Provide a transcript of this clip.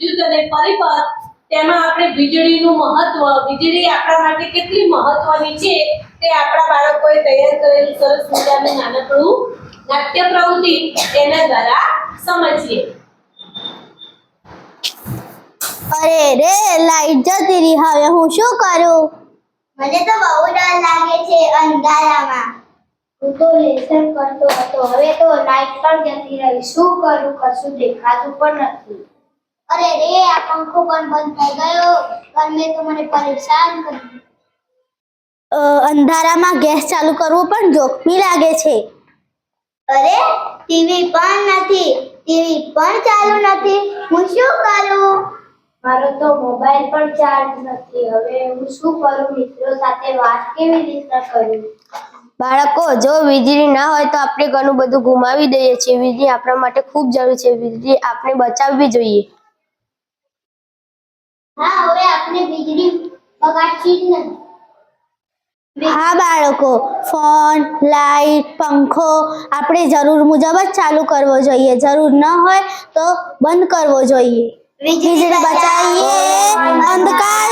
વિદ્યુત અને પરિપથ તેમાં આપણે વીજળીનું મહત્વ વીજળી આપણા માટે કેટલી મહત્વની છે તે આપણા બાળકોએ તૈયાર કરેલું સરસ મજાનું નાનકડું નાટ્ય પ્રવૃત્તિ તેના દ્વારા સમજીએ. અરે રે લાઈટ જતી રહી. હવે હું શું કરું? મને તો બહુ ડર લાગે છે અંધારામાં. હું તો લેસન કરતો હતો. હવે તો લાઈટ પણ જતી રહી. શું કરું? કશું દેખાતું પણ નથી. અરે રે આ પંખો પણ બંધ થઈ ગયો. ગરમે તો મને પરેશાન કરી અંધારામાં ગેસ ચાલુ કરવું પણ જોખમી લાગે છે. અરે ટીવી પણ નથી ટીવી પણ ચાલુ નથી. હું શું કરું? મારો તો મોબાઈલ પણ ચાર્જ નથી. હવે હું શું કરું? મિત્રો સાથે વાત કેવી રીતે કરું? બાળકો જો વીજળી ના હોય તો આપણે ઘણું બધું ગુમાવી દઈએ છીએ. વીજળી આપણા માટે ખૂબ જરૂરી છે. વીજળી આપણે બચાવવી જોઈએ હા હવે આપણે વીજળી હા બાળકો ફોન લાઈટ પંખો આપણે જરૂર મુજબ જ ચાલુ કરવો જોઈએ. જરૂર ન હોય તો બંધ કરવો જોઈએ. વીજળી બચાવીએ. અંધકાર